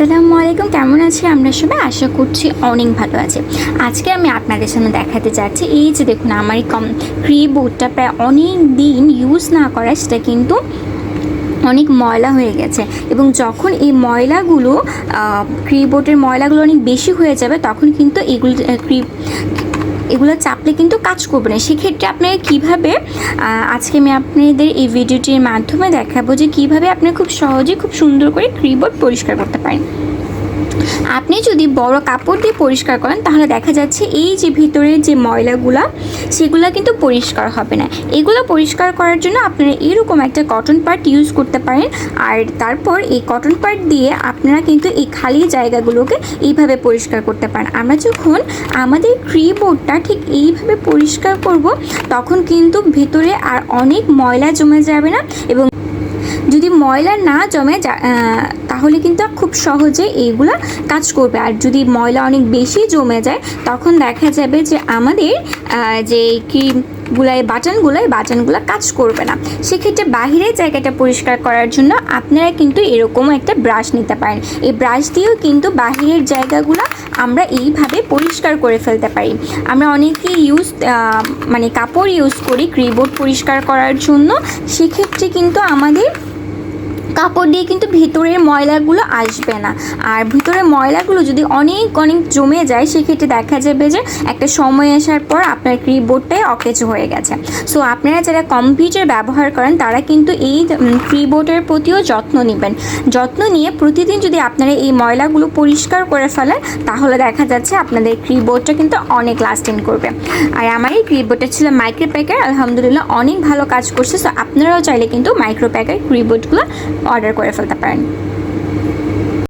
আসসালামু আলাইকুম, কেমন আছি আমরা সবাই আশা করছি অনেক ভালো আছে। আজকে আমি আপনাদের সামনে দেখাতে চাচ্ছি, এই যে দেখুন আমার এই কম ক্রিবোর্ডটা প্রায় অনেক দিন ইউজ না করা, সেটা কিন্তু অনেক ময়লা হয়ে গেছে। এবং যখন এই ময়লাগুলো ক্রিবোর্ডের ময়লাগুলো অনেক বেশি হয়ে যাবে, তখন কিন্তু এগুলো ক্রি এগুলো চাপলে কিন্তু কাজ করবে না। সেক্ষেত্রে আপনারা কীভাবে আজকে আমি আপনাদের এই ভিডিওটির মাধ্যমে দেখাবো যে কীভাবে আপনি খুব সহজে খুব সুন্দর করে ক্রিবোর্ড পরিষ্কার করতে পারেন। আপনি যদি বড় কাপড় দিয়ে পরিষ্কার করেন, তাহলে দেখা যাচ্ছে এই যে ভিতরের যে ময়লাগুলা, সেগুলো কিন্তু পরিষ্কার হবে না। এগুলো পরিষ্কার করার জন্য আপনারা এরকম একটা কটন পার্ট ইউজ করতে পারেন। আর তারপর এই কটন পার্ট দিয়ে আপনারা কিন্তু এই খালি জায়গাগুলোকে এইভাবে পরিষ্কার করতে পারেন। আমরা যখন আমাদের ক্রিবোর্ডটা ঠিক এইভাবে পরিষ্কার করব, তখন কিন্তু ভেতরে আর অনেক ময়লা জমে যাবে না এবং যদি ময়লা না জমে তাহলে কিন্তু খুব সহজে এইগুলো কাজ করবে। আর যদি ময়লা অনেক বেশি জমে যায়, তখন দেখা যাবে যে আমাদের যে ক্রিমগুলাই বাটনগুলো এই বাটনগুলো কাজ করবে না। সেক্ষেত্রে বাহিরের জায়গাটা পরিষ্কার করার জন্য আপনারা কিন্তু এরকম একটা ব্রাশ নিতে পারেন। এই ব্রাশ দিয়েও কিন্তু বাহিরের জায়গাগুলো আমরা এইভাবে পরিষ্কার করে ফেলতে পারি। আমরা অনেকেই ইউজ মানে কাপড় ইউজ করি ক্রিবোর্ড পরিষ্কার করার জন্য। সেক্ষেত্রে কিন্তু আমাদের কাপড় দিয়ে কিন্তু ভিতরের ময়লাগুলো আসবে না। আর ভিতরের ময়লাগুলো যদি অনেক অনেক জমে যায়, সেক্ষেত্রে দেখা যাবে যে একটা সময় আসার পর আপনার কিবোর্ডটাই অকেজ হয়ে গেছে। সো আপনারা যারা কম্পিউটার ব্যবহার করেন, তারা কিন্তু এই কিবোর্ডের প্রতিও যত্ন নেবেন। যত্ন নিয়ে প্রতিদিন যদি আপনারা এই ময়লাগুলো পরিষ্কার করে ফেলেন, তাহলে দেখা যাচ্ছে আপনাদের কিবোর্ডটা কিন্তু অনেক লাস্টিং করবে। আর আমার এই কিবোর্ডটা ছিল মাইক্রো প্যাকের আলহামদুলিল্লাহ অনেক ভালো কাজ করছে। সো আপনারাও চাইলে কিন্তু মাইক্রো প্যাকের কিবোর্ডগুলো অর্ডার করে ফেলতে পারেন